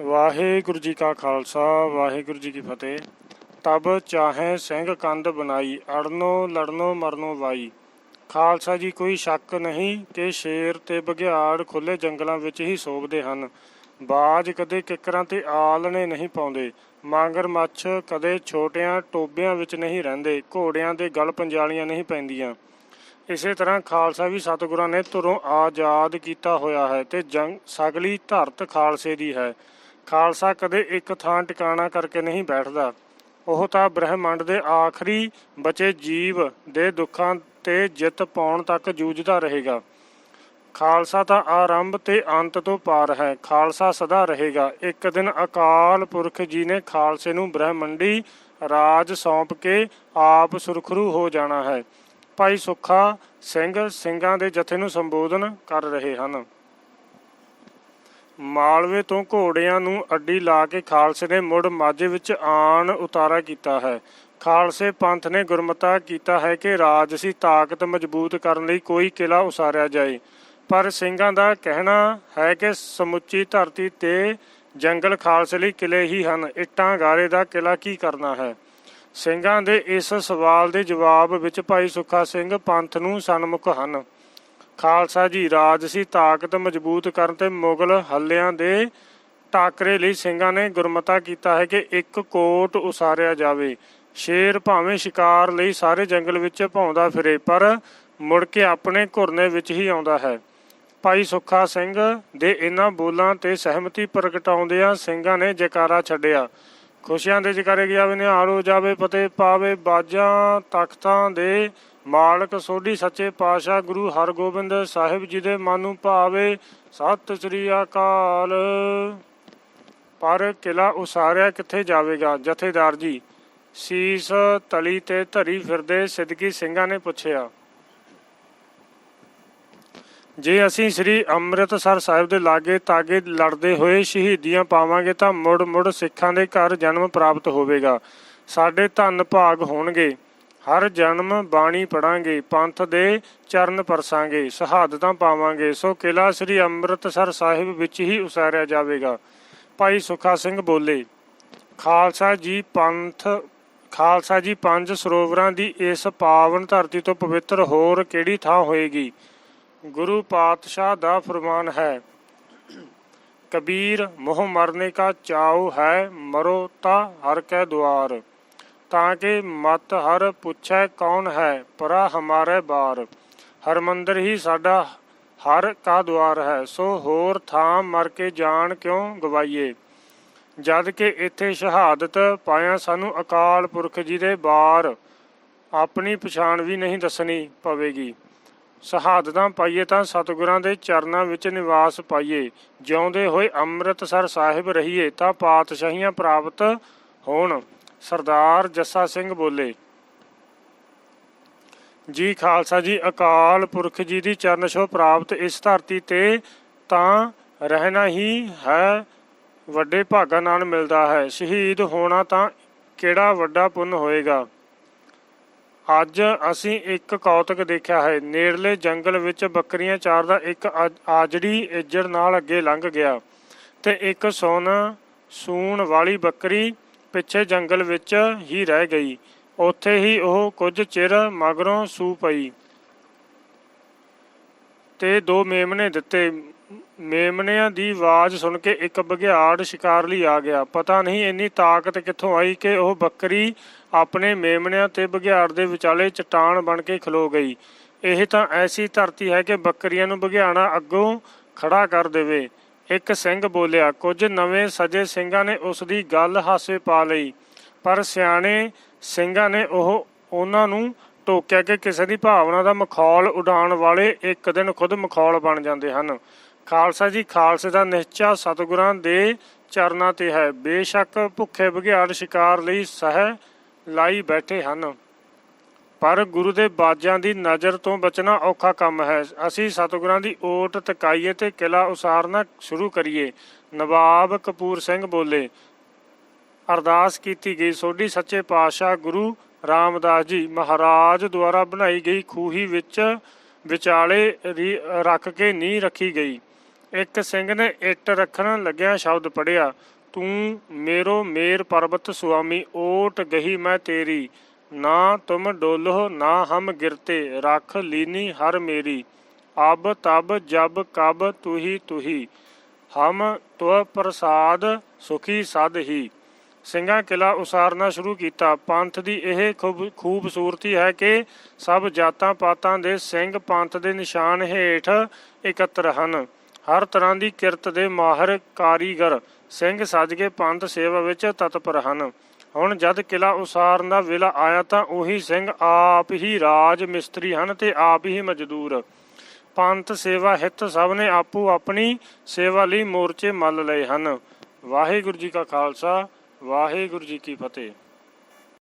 ਵਾਹਿਗੁਰੂ ਜੀ ਕਾ ਖਾਲਸਾ, ਵਾਹਿਗੁਰੂ ਜੀ ਕੀ ਫਤਿਹ। ਤਬ ਚਾਹੇ ਸਿੰਘ ਕੰਧ ਬਣਾਈ, ਅੜਨੋ, ਲੜਨੋ, ਮਰਨੋ ਵਾਈ। ਖਾਲਸਾ ਜੀ, ਕੋਈ ਸ਼ੱਕ ਨਹੀਂ ਕਿ ਸ਼ੇਰ ਤੇ ਬਘਿਆੜ ਖੁੱਲੇ ਜੰਗਲਾਂ ਵਿੱਚ ਹੀ ਸੋਭਦੇ ਹਨ। ਬਾਜ ਕਦੇ ਕਿੱਕਰਾਂ ਤੇ ਆਲਣੇ ਨਹੀਂ ਪਾਉਂਦੇ। ਮਾਂਗਰ ਮੱਛ ਕਦੇ ਛੋਟਿਆਂ ਟੋਬਿਆਂ ਵਿੱਚ ਨਹੀਂ ਰਹਿੰਦੇ। ਘੋੜਿਆਂ ਦੇ ਗਲ ਪੰਜਾਲੀਆਂ ਨਹੀਂ ਪੈਂਦੀਆਂ। ਇਸੇ ਤਰ੍ਹਾਂ ਖਾਲਸਾ ਵੀ ਸਤਿਗੁਰਾਂ ਨੇ ਧੁਰੋਂ ਆਜ਼ਾਦ ਕੀਤਾ ਹੋਇਆ ਹੈ ਤੇ ਜੰਗ ਸਗਲੀ ਧਰਤ ਖਾਲਸੇ ਦੀ ਹੈ। ਖਾਲਸਾ ਕਦੇ ਇੱਕ ਥਾਂ ਟਿਕਾਣਾ ਕਰਕੇ ਨਹੀਂ ਬੈਠਦਾ। ਉਹ ਤਾਂ ਬ੍ਰਹਿਮੰਡ ਦੇ ਆਖਰੀ ਬਚੇ ਜੀਵ ਦੇ ਦੁੱਖਾਂ ਤੇ ਜਿੱਤ ਪਾਉਣ ਤੱਕ ਜੂਝਦਾ ਰਹੇਗਾ। ਖਾਲਸਾ ਤਾਂ ਆਰੰਭ ਤੇ ਅੰਤ ਤੋਂ ਪਾਰ ਹੈ। ਖਾਲਸਾ ਸਦਾ ਰਹੇਗਾ। ਇੱਕ ਦਿਨ ਅਕਾਲ ਪੁਰਖ ਜੀ ਨੇ ਖਾਲਸੇ ਨੂੰ ਬ੍ਰਹਿਮੰਡੀ ਰਾਜ ਸੌਂਪ ਕੇ ਆਪ ਸੁਰਖਰੂ ਹੋ ਜਾਣਾ ਹੈ। ਭਾਈ ਸੁੱਖਾ ਸਿੰਘ ਸਿੰਘਾਂ ਦੇ ਜਥੇ ਨੂੰ ਸੰਬੋਧਨ ਕਰ ਰਹੇ ਹਨ। ਮਾਲਵੇ ਤੋਂ ਘੋੜਿਆਂ ਨੂੰ ਅੱਡੀ ਲਾ ਕੇ ਖਾਲਸੇ ਨੇ ਮੁੜ ਮਾਝੇ ਵਿੱਚ ਆਣ ਉਤਾਰਾ ਕੀਤਾ ਹੈ। ਖਾਲਸੇ ਪੰਥ ਨੇ ਗੁਰਮਤਾ ਕੀਤਾ ਹੈ ਕਿ ਰਾਜਸੀ ਤਾਕਤ ਮਜ਼ਬੂਤ ਕਰਨ ਲਈ ਕੋਈ ਕਿਲਾ ਉਸਾਰਿਆ ਜਾਏ। ਪਰ ਸਿੰਘਾਂ ਦਾ ਕਹਿਣਾ ਹੈ ਕਿ ਸਮੁੱਚੀ ਧਰਤੀ ਤੇ ਜੰਗਲ ਖਾਲਸੇ ਲਈ ਕਿਲੇ ਹੀ ਹਨ। ਇੱਟਾਂ ਗਾਰੇ ਦਾ ਕਿਲਾ ਕੀ ਕਰਨਾ ਹੈ? ਸਿੰਘਾਂ ਦੇ ਇਸ ਸਵਾਲ ਦੇ ਜਵਾਬ ਵਿੱਚ ਭਾਈ ਸੁੱਖਾ ਸਿੰਘ ਪੰਥ ਨੂੰ ਸਨਮੁਖ ਹਨ। ਖਾਲਸਾ ਜੀ ਰਾਜਸੀ ਤਾਕਤ ਮਜ਼ਬੂਤ ਕਰਨ ਤੇ ਮੁਗਲ ਹੱਲਿਆਂ ਦੇ ਟਾਕਰੇ ਲਈ ਸਿੰਘਾਂ ਨੇ ਗੁਰਮਤਾ ਕੀਤਾ ਹੈ ਕਿ ਇੱਕ ਕੋਟ ਉਸਾਰਿਆ ਜਾਵੇ। ਸ਼ੇਰ ਭਾਵੇਂ ਸ਼ਿਕਾਰ ਲਈ ਸਾਰੇ ਜੰਗਲ ਵਿੱਚ ਭੌਂਦਾ ਫਿਰੇ, ਪਰ ਮੁੜ ਕੇ ਆਪਣੇ ਘੁਰਨੇ ਵਿੱਚ ਹੀ ਆਉਂਦਾ ਹੈ। ਭਾਈ ਸੁੱਖਾ ਸਿੰਘ ਦੇ ਇਹਨਾਂ ਬੋਲਾਂ ਤੇ ਸਹਿਮਤੀ ਪ੍ਰਗਟਾਉਂਦਿਆਂ ਸਿੰਘਾਂ ਨੇ ਜੈਕਾਰਾ ਛੱਡਿਆ। ਖੁਸ਼ੀਆਂ ਦੇ ਜਕਾਰੇ ਗਿਆ ਵੀ ਨਿਹਾਲ ਜਾਵੇ, ਪਤੇ ਪਾਵੇ, ਬਾਜਾਂ, ਤਖਤਾਂ ਦੇ ਮਾਲਕ, ਸੋਢੀ ਸੱਚੇ ਪਾਤਸ਼ਾਹ ਗੁਰੂ ਹਰਗੋਬਿੰਦ ਸਾਹਿਬ ਜੀ ਦੇ ਮਨ ਨੂੰ ਭਾਵੇ। ਸਤਿ ਸ੍ਰੀ ਅਕਾਲ। ਪਰ ਕਿਲਾ ਉਸਾਰਿਆ ਕਿੱਥੇ ਜਾਵੇਗਾ? ਜਥੇਦਾਰ ਜੀ, ਸੀਸ ਤਲੀ ਤੇ ਧਰੀ ਫਿਰਦੇ ਸਿੱਧਕੀ ਸਿੰਘਾਂ ਨੇ ਪੁੱਛਿਆ। ਜੇ ਅਸੀਂ ਸ੍ਰੀ ਅੰਮ੍ਰਿਤਸਰ ਸਾਹਿਬ ਦੇ ਲਾਗੇ ਤਾਗੇ ਲੜਦੇ ਹੋਏ ਸ਼ਹੀਦੀਆਂ ਪਾਵਾਂਗੇ ਤਾਂ ਮੁੜ ਮੁੜ ਸਿੱਖਾਂ ਦੇ ਘਰ ਜਨਮ ਪ੍ਰਾਪਤ ਹੋਵੇਗਾ। ਸਾਡੇ ਧੰਨ ਭਾਗ ਹੋਣਗੇ। ਹਰ ਜਨਮ ਬਾਣੀ ਪੜਾਂਗੇ, ਪੰਥ ਦੇ ਚਰਨ ਪਰਸਾਂਗੇ, ਸ਼ਹਾਦਤਾਂ ਪਾਵਾਂਗੇ। ਸੋ ਕਿਲਾ ਸ੍ਰੀ ਅੰਮ੍ਰਿਤਸਰ ਸਾਹਿਬ ਵਿੱਚ ਹੀ ਉਸਾਰਿਆ ਜਾਵੇਗਾ। ਭਾਈ ਸੁਖਾ ਸਿੰਘ ਬੋਲੇ, ਖਾਲਸਾ ਜੀ ਪੰਥ, ਖਾਲਸਾ ਜੀ ਪੰਜ ਸਰੋਵਰਾਂ ਦੀ ਇਸ ਪਾਵਨ ਧਰਤੀ ਤੋਂ ਪਵਿੱਤਰ ਹੋਰ ਕਿਹੜੀ ਥਾਂ ਹੋਏਗੀ? ਗੁਰੂ ਪਾਤਸ਼ਾਹ ਦਾ ਫਰਮਾਨ ਹੈ, ਕਬੀਰ ਮੋਹ ਮਰਨੇ ਕਾ ਚਾਉ ਹੈ, ਮਰੋ ਤਾ ਹਰ ਕੈ ਦੁਆਰ, ਤਾਂ ਕਿ ਮਤ ਹਰ ਪੁੱਛੈ ਕੌਣ ਹੈ, ਪਰਾ ਹਮਾਰੇ ਬਾਰ ਹਰਮੰਦਰ ਹੀ ਸਾਡਾ ਹਰ ਕਾ ਦੁਆਰ ਹੈ, ਸੋ ਹੋਰ ਥਾਂ ਮਰ ਕੇ ਜਾਣ ਕਿਉਂ ਗਵਾਈਏ? ਜਦ ਕਿ ਇੱਥੇ ਸ਼ਹਾਦਤ ਪਾਇਆ ਸਾਨੂੰ ਅਕਾਲ ਪੁਰਖ ਜੀ ਦੇ ਬਾਰ, ਆਪਣੀ ਪਛਾਣ ਵੀ ਨਹੀਂ ਦੱਸਣੀ ਪਵੇਗੀ। ਸ਼ਹਾਦਤਾਂ ਪਾਈਏ ਤਾਂ ਸਤਿਗੁਰਾਂ ਦੇ ਚਰਨਾਂ ਵਿੱਚ ਨਿਵਾਸ ਪਾਈਏ। ਜਿਉਂਦੇ ਹੋਏ ਅੰਮ੍ਰਿਤਸਰ ਸਾਹਿਬ ਰਹੀਏ ਤਾਂ ਪਾਤਸ਼ਾਹੀਆਂ ਪ੍ਰਾਪਤ ਹੋਣ। ਸਰਦਾਰ ਜੱਸਾ ਸਿੰਘ ਬੋਲੇ। ਜੀ ਖਾਲਸਾ ਜੀ, ਅਕਾਲ ਪੁਰਖ ਜੀ ਦੀ ਚਰਨ ਛੋਹ ਪ੍ਰਾਪਤ ਇਸ ਧਰਤੀ ਤੇ ਤਾਂ ਰਹਿਣਾ ਹੀ ਹੈ। ਵੱਡੇ ਭਾਗਾਂ ਨਾਲ ਮਿਲਦਾ ਹੈ। ਸ਼ਹੀਦ ਹੋਣਾ ਤਾਂ ਕਿਹੜਾ ਵੱਡਾ ਪੁੰਨ ਹੋਏਗਾ? ਅੱਜ ਅਸੀਂ ਇੱਕ ਕੌਤਕ ਦੇਖਿਆ ਹੈ। ਨੇੜਲੇ ਜੰਗਲ ਵਿੱਚ ਬੱਕਰੀਆਂ ਚਾਰਦਾ ਇੱਕ ਆ- ਆਜੜੀ ਇੱਜੜ ਨਾਲ ਅੱਗੇ ਲੰਘ ਗਿਆ ਤੇ ਇੱਕ ਸੁਣ, ਸੂਣ ਵਾਲੀ ਬੱਕਰੀ ਪਿੱਛੇ ਜੰਗਲ ਵਿੱਚ ਹੀ ਰਹਿ ਗਈ। ਉੱਥੇ ਹੀ ਉਹ ਕੁਝ ਚਿਰ ਮਗਰੋਂ ਸੂ ਪਈ ਤੇ ਦੋ ਮੇਮਣੇ ਦਿੱਤੇ। ਮੇਮਣਿਆਂ ਦੀ ਆਵਾਜ਼ ਸੁਣ ਕੇ ਇੱਕ ਬਘਿਆੜ ਸ਼ਿਕਾਰ ਲਈ ਆ ਗਿਆ। ਪਤਾ ਨਹੀਂ ਇੰਨੀ ਤਾਕਤ ਕਿੱਥੋਂ ਆਈ ਕਿ ਉਹ ਬੱਕਰੀ ਆਪਣੇ ਮੇਮਨਿਆਂ ਤੇ ਬਘਿਆੜ ਦੇ ਵਿਚਾਲੇ ਚਟਾਨ ਬਣ ਕੇ ਖਲੋ ਗਈ। ਇਹ ਤਾਂ ਐਸੀ ਧਰਤੀ ਹੈ ਕਿ ਬੱਕਰੀਆਂ ਨੂੰ ਬਘਿਆਣਾ ਅੱਗੋਂ ਖੜਾ ਕਰ ਦੇਵੇ। ਇੱਕ ਸਿੰਘ ਬੋਲਿਆ, ਕੁਝ ਨਵੇਂ ਸਜੇ ਸਿੰਘਾਂ ਨੇ ਉਸ ਦੀ ਗੱਲ ਹਾਸੇ ਪਾ ਲਈ, ਪਰ ਸਿਆਣੇ ਸਿੰਘਾਂ ਨੇ ਉਹ ਉਹਨਾਂ ਨੂੰ ਟੋਕਿਆ ਕਿ ਕਿਸੇ ਦੀ ਭਾਵਨਾ ਦਾ ਮਖੌਲ ਉਡਾਉਣ ਵਾਲੇ ਇੱਕ ਦਿਨ ਖੁਦ ਮਖੌਲ ਬਣ ਜਾਂਦੇ ਹਨ। ਖਾਲਸਾ ਜੀ, ਖਾਲਸੇ ਦਾ ਨਿਸ਼ਚਾ ਸਤਿਗੁਰਾਂ ਦੇ ਚਰਨਾਂ ਤੇ ਹੈ। ਬੇਸ਼ੱਕ ਭੁੱਖੇ ਬਘਿਆੜ ਸ਼ਿਕਾਰ ਲਈ ਸਹਿ ਲਾਈ ਬੈਠੇ ਹਨ। ਪਰ ਗੁਰੂ ਦੇ ਬਾਜਾਂ ਦੀ ਨਜ਼ਰ ਤੋਂ ਬਚਣਾ ਔਖਾ ਕੰਮ ਹੈ। ਅਸੀਂ ਸਤਿਗੁਰਾਂ ਦੀ ਓਟ ਤਕਾਈਏ ਤੇ ਕਿਲਾ ਉਸਾਰਨਾ ਸ਼ੁਰੂ ਕਰੀਏ। ਨਵਾਬ ਕਪੂਰ ਸਿੰਘ ਬੋਲੇ, ਅਰਦਾਸ ਕੀਤੀ ਗਈ। ਸੋਢੀ ਸੱਚੇ ਪਾਤਸ਼ਾਹ ਗੁਰੂ ਰਾਮਦਾਸ ਜੀ ਮਹਾਰਾਜ ਦੁਆਰਾ ਬਣਾਈ ਗਈ ਖੂਹੀ ਵਿੱਚ ਵਿਚਾਲੇ ਰੀ- ਰੱਖ ਕੇ ਨੀਂਹ ਰੱਖੀ ਗਈ। ਇੱਕ ਸਿੰਘ ਨੇ ਇੱਟ ਰੱਖਣ ਲੱਗਿਆ ਸ਼ਬਦ ਪੜਿਆ ਤੂੰ ਮੇਰੋ ਮੇਰ ਪਰਬਤ ਸੁਆਮੀ, ਓਟ ਗਹੀ ਮੈਂ ਤੇਰੀ। ਨਾ ਤੁਮ ਡੋਲੋ ਨਾ ਹਮ ਗਿਰਤੇ, ਰੱਖ ਲੀਨੀ ਹਰ ਮੇਰੀ। ਅਬ ਤਬ ਜਬ ਕਬ ਤੁਹੀ ਤੁਹੀ, ਹਮ ਤੁਹ ਪ੍ਰਸਾਦ ਸੁਖੀ ਸਦ ਹੀ ਸਿੰਘਾਂ ਕਿਲਾ ਉਸਾਰਨਾ ਸ਼ੁਰੂ ਕੀਤਾ। ਪੰਥ ਦੀ ਇਹ ਖੂਬ- ਖੂਬਸੂਰਤੀ ਹੈ ਕਿ ਸਭ ਜਾਤਾਂ ਪਾਤਾਂ ਦੇ ਸਿੰਘ ਪੰਥ ਦੇ ਨਿਸ਼ਾਨ ਹੇਠ ਇਕੱਤਰ ਹਨ। ਹਰ ਤਰ੍ਹਾਂ ਦੀ ਕਿਰਤ ਦੇ ਮਾਹਰ ਕਾਰੀਗਰ ਸਿੰਘ ਸੱਜ ਕੇ ਪੰਥ ਸੇਵਾ ਵਿੱਚ ਤਤਪਰ ਹਨ। ਹੁਣ ਜਦ ਕਿਲਾ ਉਸਾਰਨ ਦਾ ਵੇਲਾ ਆਇਆ ਤਾਂ ਉਹੀ ਸਿੰਘ ਆਪ ਹੀ ਰਾਜ ਮਿਸਤਰੀ ਹਨ ਤੇ ਆਪ ਹੀ ਮਜ਼ਦੂਰ। ਪੰਥ ਸੇਵਾ ਹਿੱਤ ਸਭ ਨੇ ਆਪੋ ਆਪਣੀ ਸੇਵਾ ਲਈ ਮੋਰਚੇ ਮੱਲ ਲਏ ਹਨ। ਵਾਹਿਗੁਰੂ ਜੀ ਕਾ ਖਾਲਸਾ, ਵਾਹਿਗੁਰੂ ਜੀ ਕੀ ਫਤਿਹ।